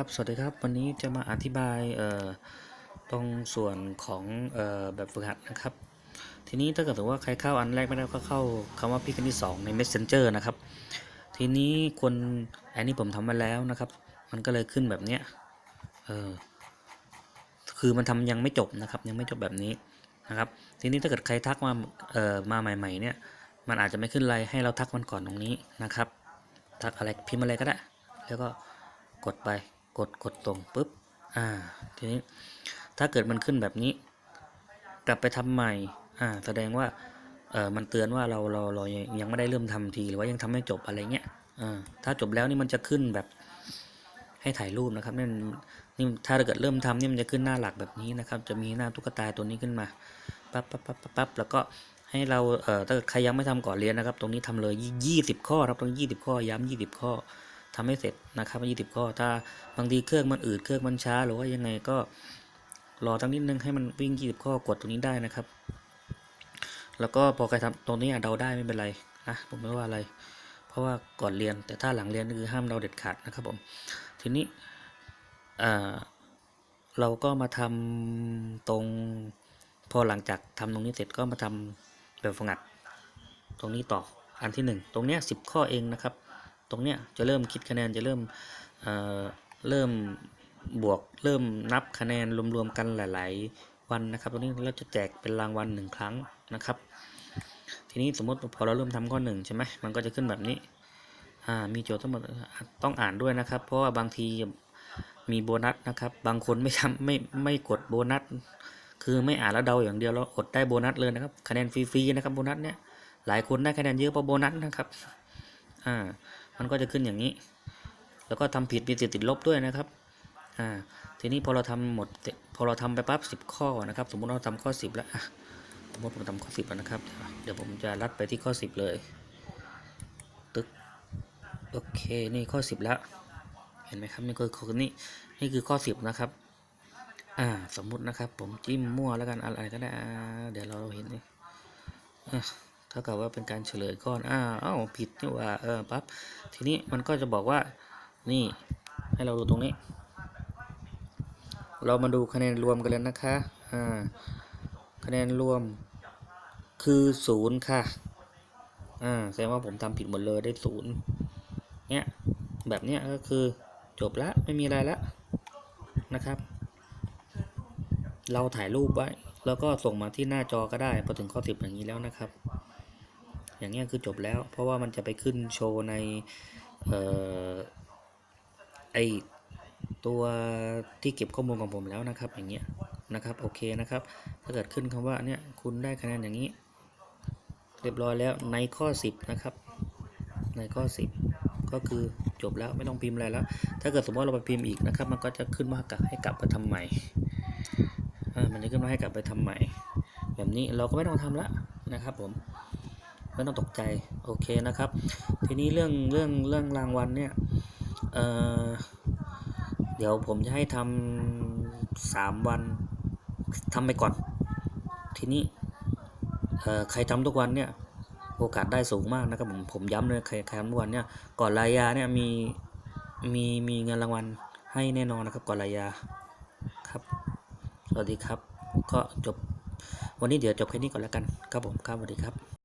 ครับ สวัสดีครับ วันนี้จะมาอธิบายตรงส่วนของออแบบฝึกหัดนะครับ ทีนี้ถ้าเกิดสมมติว่าใครเข้าอันแรกไม่ได้ก็เข้าคำว่าพิกอันที่ 2 ใน Messenger นะครับ ทีนี้คนอันนี้ผมทำมาแล้วนะครับ มันก็เลยขึ้นแบบเนี้ยเออคือมันทำยังไม่จบนะครับ ยังไม่จบแบบนี้นะครับ ทีนี้ถ้าเกิดใครทักมาเออมาใหม่ ๆ เนี่ย มันอาจจะไม่ขึ้นอะไรให้เราทักมันก่อนตรงนี้นะครับ ทักอะไรพิมพ์อะไรก็ได้ แล้วก็กดไป กดกดตรงปุ๊บ อ่า ทีนี้ ถ้าเกิดมันขึ้นแบบนี้ กลับไปทำใหม่ อ่า แสดงว่า เออมันเตือนว่าเราเราเรายังยังไม่ได้เริ่มทำทีหรือว่ายังทำไม่จบอะไรเงี้ย อ่า ถ้าจบแล้วนี่มันจะขึ้นแบบ ให้ถ่ายรูปนะครับนี่นี่ถ้าเกิดเริ่มทำนี่มันจะขึ้นหน้าหลักแบบนี้นะครับ จะมีหน้าตุ๊กตาตัวนี้ขึ้นมาปั๊บปั๊บปั๊บปั๊บแล้วก็ให้เราเอ่อถ้าเกิดใครยังไม่ทำก่อนเรียนนะครับ ตรงนี้ทำเลยยี่สิบข้อครับตรงยี่สิบข้อ ย้ำยี่สิบข้อ ทำให้เสร็จนะครับยี่สิบข้อ ถ้าบางทีเครื่องมันอืดเครื่องมันช้าหรือว่ายังไงก็รอตั้งนิดนึงให้มันวิ่งยี่สิบข้อกดตรงนี้ได้นะครับ แล้วก็พอใครทำตรงนี้เดาได้ไม่เป็นไรนะผมไม่ว่าอะไร เพราะว่าก่อนเรียนแต่ถ้าหลังเรียนคือห้ามเดาเด็ดขาดนะครับผมทีนี้เราก็มาทำตรงพอหลังจากทำตรงนี้เสร็จก็มาทำแบบฝึกหัด ตรงนี้ต่ออันที่หนึ่งตรงเนี้ยสิบข้อเองนะครับ ตรงเนี้ยจะเริ่มคิดคะแนนจะเริ่มเเริ่มบวกเริ่มนับคะแนนรวมๆกันหลาย ๆ วันนะครับ ตรงนี้เราจะแจกเป็นรางวัลหนึ่งครั้งนะครับ ทีนี้สมมติพอเราเริ่มทำข้อหนึ่งใช่ไหมมันก็จะขึ้นแบบนี้อ่ามีโจทย์ทั้งหมดต้องอ่านด้วยนะครับ เพราะว่าบางทีมีโบนัสนะครับ บางคนไม่ทำไม่ไม่กดโบนัสคือไม่อ่านแล้วเดาอย่างเดียวแล้วอดได้โบนัสเลยนะครับ คะแนนฟรีๆนะครับโบนัสเนี่ยหลายคนได้คะแนนเยอะเพราะโบนัสนะครับอ่า มันก็จะขึ้นอย่างนี้ แล้วก็ทำผิดมีสิทธิ์ติดลบด้วยนะครับอ่าทีนี้พอเราทำหมดพอเราทำไปปั๊บสิบข้อนะครับ สมมติเราทำข้อสิบแล้วสมมติผมทำข้อสิบแล้วนะครับ เดี๋ยวผมจะลัดไปที่ข้อสิบเลยตึกโอเคนี่ข้อสิบแล้วเห็นไหมครับนี่คือข้อนี้นี่คือข้อสิบนะครับอ่าสมมุตินะครับ ผมจิ้มมั่วแล้วกันอะไรก็ได้เดี๋ยวเราเห็นนี่อะเท่ากับว่าเป็นการเฉลยก้อนอ้าวอ้าวผิดนี่ว่าเออปั๊บทีนี้มันก็จะบอกว่านี่ให้เราดูตรงนี้ เรามาดูคะแนนรวมกันเลยนะคะอ่าคะแนนรวมคือศูนย์ค่ะอ่าแสดงว่าผมทำผิดหมดเลยได้ศูนย์เนี้ยแบบเนี้ยก็คือจบละไม่มีอะไรละนะครับ เราถ่ายรูปไว้ แล้วก็ส่งมาที่หน้าจอก็ได้พอถึงข้อสิบอย่างนี้แล้วนะครับ อย่างเงี้ยคือจบแล้ว เพราะว่ามันจะไปขึ้นโชว์ในเอ่อไอตัวที่เก็บข้อมูลของผมแล้วนะครับ อย่างเงี้ยนะครับโอเคนะครับ ถ้าเกิดขึ้นคำว่าเนี่ยคุณได้คะแนนอย่างนี้ เรียบร้อยแล้วในข้อ 10 นะครับ ในข้อ 10 ก็คือจบแล้วไม่ต้องพิมพ์อะไรแล้ว ถ้าเกิดสมมติเราไปพิมพ์อีกนะครับ มันก็จะขึ้นว่ากับให้กลับไปทำใหม่มันจะขึ้นว่าให้กลับไปทำใหม่ แบบนี้เราก็ไม่ต้องทำละนะครับผม ไม่ต้องตกใจโอเคนะครับ ทีนี้เรื่องเรื่องเรื่องรางวัลเนี่ยเเดี๋ยวผมจะให้ทำสามวันทำไปก่อน ทีนี้ใครทำทุกวันเนี่ยโอกาสได้สูงมากนะครับผมผมย้ำเลยใครใครทำทุกวันเนี่ยก่อนรายยาเนี่ยมีมีมีเงินรางวัลให้แน่นอนนะครับก่อนรายยาครับ สวัสดีครับ ก็จบวันนี้เดี๋ยวจบแค่นี้ก่อนแล้วกันครับผมครับสวัสดีครับ